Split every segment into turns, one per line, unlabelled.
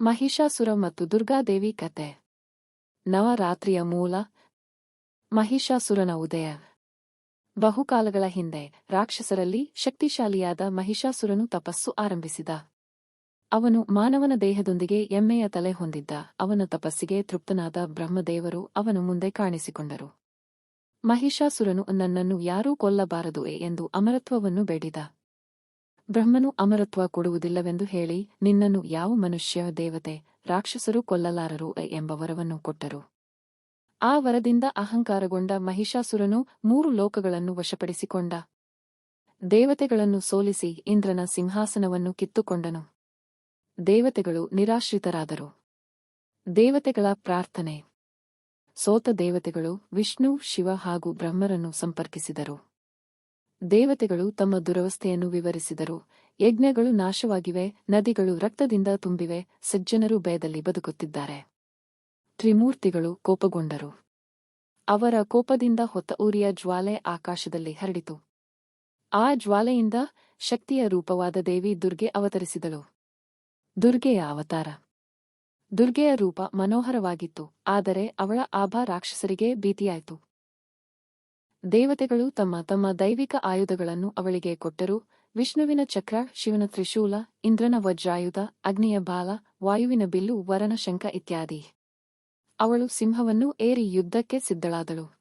ಮಹಿಷಾಸುರ ಮತ್ತು ದುರ್ಗಾದೇವಿ ಕತೆ. ನವರಾತ್ರಿಯ ಮೂಲ. ಮಹಿಷಾಸುರನ ಉದಯ. ಬಹುಕಾಲಗಳ ಹಿಂದೆ ರಾಕ್ಷಸರಲ್ಲಿ ಶಕ್ತಿಶಾಲಿಯಾದ ಮಹಿಷಾಸುರನು ತಪಸ್ಸು ಆರಂಭಿಸಿದ. ಅವನು ಮಾನವನ ದೇಹದೊಂದಿಗೆ ಎಮ್ಮೆಯ ತಲೆ ಹೊಂದಿದ್ದ. ಅವನ ತಪಸ್ಸಿಗೆ ತೃಪ್ತನಾದ ಬ್ರಹ್ಮದೇವರು ಅವನು ಮುಂದೆ ಕಾಣಿಸಿಕೊಂಡರು. ಮಹಿಷಾಸುರನು ನನ್ನನ್ನು ಯಾರೂ ಕೊಲ್ಲಬಾರದು ಎಂದು ಅಮರತ್ವವನ್ನು ಬೇಡಿದ. ಬ್ರಹ್ಮನು ಅಮರತ್ವ ಕೊಡುವುದಿಲ್ಲವೆಂದು ಹೇಳಿ ನಿನ್ನನ್ನು ಯಾವ ಮನುಷ್ಯ, ದೇವತೆ, ರಾಕ್ಷಸರು ಕೊಲ್ಲಲಾರರು ಎಂಬ ವರವನ್ನು ಕೊಟ್ಟರು. ಆ ವರದಿಂದ ಅಹಂಕಾರಗೊಂಡ ಮಹಿಷಾಸುರನು ಮೂರು ಲೋಕಗಳನ್ನು ವಶಪಡಿಸಿಕೊಂಡ. ದೇವತೆಗಳನ್ನು ಸೋಲಿಸಿ ಇಂದ್ರನ ಸಿಂಹಾಸನವನ್ನು ಕಿತ್ತುಕೊಂಡನು. ದೇವತೆಗಳು ನಿರಾಶ್ರಿತರಾದರು. ದೇವತೆಗಳ ಪ್ರಾರ್ಥನೆ. ಸೋತ ದೇವತೆಗಳು ವಿಷ್ಣು, ಶಿವ ಹಾಗೂ ಬ್ರಹ್ಮರನ್ನು ಸಂಪರ್ಕಿಸಿದರು. ದೇವತೆಗಳು ತಮ್ಮ ದುರವಸ್ಥೆಯನ್ನು ವಿವರಿಸಿದರು. ಯಜ್ಞಗಳು ನಾಶವಾಗಿವೆ, ನದಿಗಳು ರಕ್ತದಿಂದ ತುಂಬಿವೆ, ಸಜ್ಜನರು ಭಯದಲ್ಲಿ ಬದುಕುತ್ತಿದ್ದಾರೆ. ತ್ರಿಮೂರ್ತಿಗಳು ಕೋಪಗೊಂಡರು. ಅವರ ಕೋಪದಿಂದ ಹೊತ್ತ ಊರಿಯ ಜ್ವಾಲೆ ಆಕಾಶದಲ್ಲಿ ಹರಡಿತು. ಆ ಜ್ವಾಲೆಯಿಂದ ಶಕ್ತಿಯ ರೂಪವಾದ ದೇವಿ ದುರ್ಗೆ ಅವತರಿಸಿದಳು. ದುರ್ಗೆಯ ಅವತಾರ. ದುರ್ಗೆಯ ರೂಪ ಮನೋಹರವಾಗಿತ್ತು, ಆದರೆ ಅವಳ ಆಭಾ ರಾಕ್ಷಸರಿಗೆ ಭೀತಿಯಾಯಿತು. ದೇವತೆಗಳು ತಮ್ಮ ತಮ್ಮ ದೈವಿಕ ಆಯುಧಗಳನ್ನು ಅವಳಿಗೆ ಕೊಟ್ಟರು. ವಿಷ್ಣುವಿನ ಚಕ್ರ, ಶಿವನ ತ್ರಿಶೂಲ, ಇಂದ್ರನ ವಜ್ರಾಯುಧ, ಅಗ್ನಿಯ ಬಾಲ, ವಾಯುವಿನ ಬಿಲ್ಲು, ವರನ ಶಂಕ ಇತ್ಯಾದಿ. ಅವಳು ಸಿಂಹವನ್ನು ಏರಿ ಯುದ್ಧಕ್ಕೆ ಸಿದ್ಧಳಾದಳು.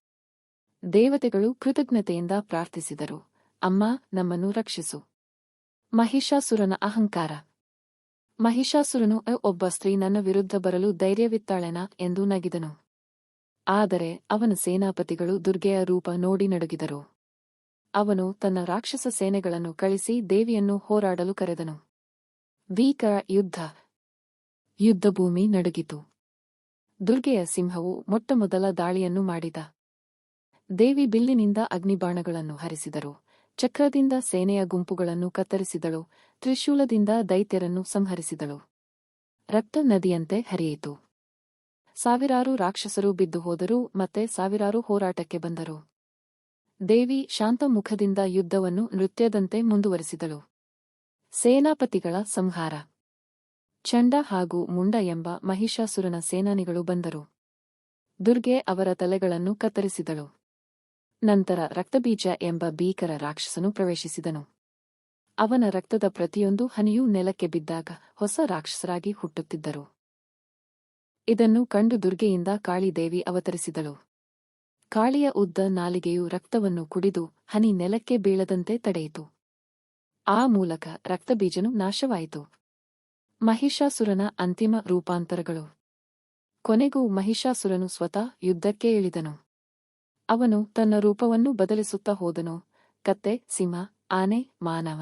ದೇವತೆಗಳು ಕೃತಜ್ಞತೆಯಿಂದ ಪ್ರಾರ್ಥಿಸಿದರು. ಅಮ್ಮ, ನಮ್ಮನ್ನು ರಕ್ಷಿಸು. ಮಹಿಷಾಸುರನ ಅಹಂಕಾರ. ಮಹಿಷಾಸುರನು ಒಬ್ಬ ಸ್ತ್ರೀ ನನ್ನ ವಿರುದ್ಧ ಬರಲು ಧೈರ್ಯವಿತ್ತಾಳೆನಾ ಎಂದು ನಗಿದನು. ಆದರೆ ಅವನ ಸೇನಾಪತಿಗಳು ದುರ್ಗೆಯ ರೂಪ ನೋಡಿ ನಡುಗಿದರು. ಅವನು ತನ್ನ ರಾಕ್ಷಸ ಸೇನೆಗಳನ್ನು ಕಳಿಸಿ ದೇವಿಯನ್ನು ಹೋರಾಡಲು ಕರೆದನು. ಭೀಕರ ಯುದ್ಧ. ಯುದ್ಧಭೂಮಿ ನಡುಗಿತು. ದುರ್ಗೆಯ ಸಿಂಹವು ಮೊಟ್ಟಮೊದಲ ದಾಳಿಯನ್ನು ಮಾಡಿದ. ದೇವಿ ಬಿಲ್ಲಿನಿಂದ ಅಗ್ನಿಬಾಣಗಳನ್ನು ಹರಿಸಿದರು. ಚಕ್ರದಿಂದ ಸೇನೆಯ ಗುಂಪುಗಳನ್ನು ಕತ್ತರಿಸಿದಳು. ತ್ರಿಶೂಲದಿಂದ ದೈತ್ಯರನ್ನು ಸಂಹರಿಸಿದಳು. ರಕ್ತ ನದಿಯಂತೆ ಹರಿಯಿತು. ಸಾವಿರಾರು ರಾಕ್ಷಸರು ಬಿದ್ದು ಹೋದರು ಮತ್ತೆ ಸಾವಿರಾರು ಹೋರಾಟಕ್ಕೆ ಬಂದರು. ದೇವಿ ಶಾಂತ ಮುಖದಿಂದ ಯುದ್ಧವನ್ನು ನೃತ್ಯದಂತೆ ಮುಂದುವರೆಸಿದಳು. ಸೇನಾಪತಿಗಳ ಸಂಹಾರ. ಚಂಡ ಹಾಗೂ ಮುಂಡ ಎಂಬ ಮಹಿಷಾಸುರನ ಸೇನಾನಿಗಳು ಬಂದರು. ದುರ್ಗೆ ಅವರ ತಲೆಗಳನ್ನು ಕತ್ತರಿಸಿದಳು. ನಂತರ ರಕ್ತಬೀಜ ಎಂಬ ಭೀಕರ ರಾಕ್ಷಸನು ಪ್ರವೇಶಿಸಿದನು. ಅವನ ರಕ್ತದ ಪ್ರತಿಯೊಂದು ಹನಿಯೂ ನೆಲಕ್ಕೆ ಬಿದ್ದಾಗ ಹೊಸ ರಾಕ್ಷಸರಾಗಿ ಹುಟ್ಟುತ್ತಿದ್ದರು. ಇದನ್ನು ಕಂಡು ದುರ್ಗೆಯಿಂದ ಕಾಳಿದೇವಿ ಅವತರಿಸಿದಳು. ಕಾಳಿಯ ಉದ್ದ ನಾಲಿಗೆಯು ರಕ್ತವನ್ನು ಕುಡಿದು ಹನಿ ನೆಲಕ್ಕೆ ಬೀಳದಂತೆ ತಡೆಯಿತು. ಆ ಮೂಲಕ ರಕ್ತಬೀಜನು ನಾಶವಾಯಿತು. ಮಹಿಷಾಸುರನ ಅಂತಿಮ ರೂಪಾಂತರಗಳು. ಕೊನೆಗೂ ಮಹಿಷಾಸುರನು ಸ್ವತಃ ಯುದ್ಧಕ್ಕೆ ಇಳಿದನು. ಅವನು ತನ್ನ ರೂಪವನ್ನು ಬದಲಿಸುತ್ತಾ ಹೋದನು. ಕತ್ತೆ, ಸಿಂಹ, ಆನೆ, ಮಾನವ.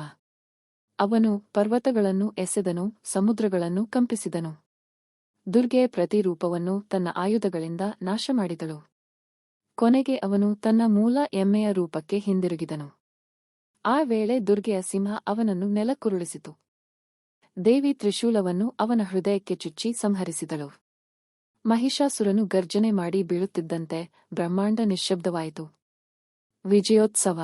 ಅವನು ಪರ್ವತಗಳನ್ನು ಎಸೆದನು, ಸಮುದ್ರಗಳನ್ನು ಕಂಪಿಸಿದನು. ದುರ್ಗೆ ಪ್ರತಿರೂಪವನ್ನು ತನ್ನ ಆಯುಧಗಳಿಂದ ನಾಶ ಮಾಡಿದಳು ಕೊನೆಗೆ ಅವನು ತನ್ನ ಮೂಲ ಎಮ್ಮೆಯ ರೂಪಕ್ಕೆ ಹಿಂದಿರುಗಿದನು. ಆ ವೇಳೆ ದುರ್ಗೆಯ ಸಿಂಹ ಅವನನ್ನು ನೆಲಕ್ಕುರುಳಿಸಿತು. ದೇವಿ ತ್ರಿಶೂಲವನ್ನು ಅವನ ಹೃದಯಕ್ಕೆ ಚುಚ್ಚಿ ಸಂಹರಿಸಿದಳು. ಮಹಿಷಾಸುರನು ಗರ್ಜನೆ ಮಾಡಿ ಬೀಳುತ್ತಿದ್ದಂತೆ ಬ್ರಹ್ಮಾಂಡ ನಿಶ್ಶಬ್ದವಾಯಿತು. ವಿಜಯೋತ್ಸವ.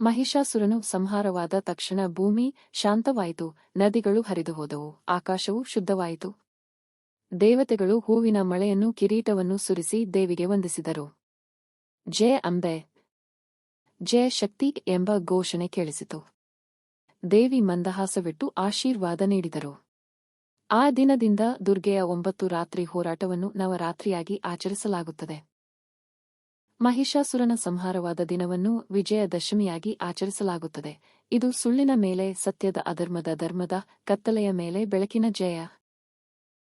ಮಹಿಷಾಸುರನು ಸಂಹಾರವಾದ ತಕ್ಷಣ ಭೂಮಿ ಶಾಂತವಾಯಿತು. ನದಿಗಳು ಹರಿದುಹೋದವು. ಆಕಾಶವು ಶುದ್ಧವಾಯಿತು. ದೇವತೆಗಳು ಹೂವಿನ ಮಳೆಯನ್ನು ಕಿರೀಟವನ್ನು ಸುರಿಸಿ ದೇವಿಗೆ ವಂದಿಸಿದರು. ಜಯ ಅಂಬೆ. ಜಯ ಶಕ್ತಿ ಎಂಬ ಘೋಷಣೆ ಕೇಳಿಸಿತು. ದೇವಿ ಮಂದಹಾಸವಿಟ್ಟು ಆಶೀರ್ವಾದ ನೀಡಿದರು. ಆ ದಿನದಿಂದ ದುರ್ಗೆಯ ಒಂಬತ್ತು ರಾತ್ರಿ ಹೋರಾಟವನ್ನು ನವರಾತ್ರಿಯಾಗಿ ಆಚರಿಸಲಾಗುತ್ತದೆ. ಮಹಿಷಾಸುರನ ಸಂಹಾರವಾದ ದಿನವನ್ನು ವಿಜಯದಶಮಿಯಾಗಿ ಆಚರಿಸಲಾಗುತ್ತದೆ. ಇದು ಸುಳ್ಳಿನ ಮೇಲೆ, ಸತ್ಯದ ಅಧರ್ಮದ ಧರ್ಮದ ಕತ್ತಲೆಯ ಮೇಲೆ ಬೆಳಕಿನ ಜಯ.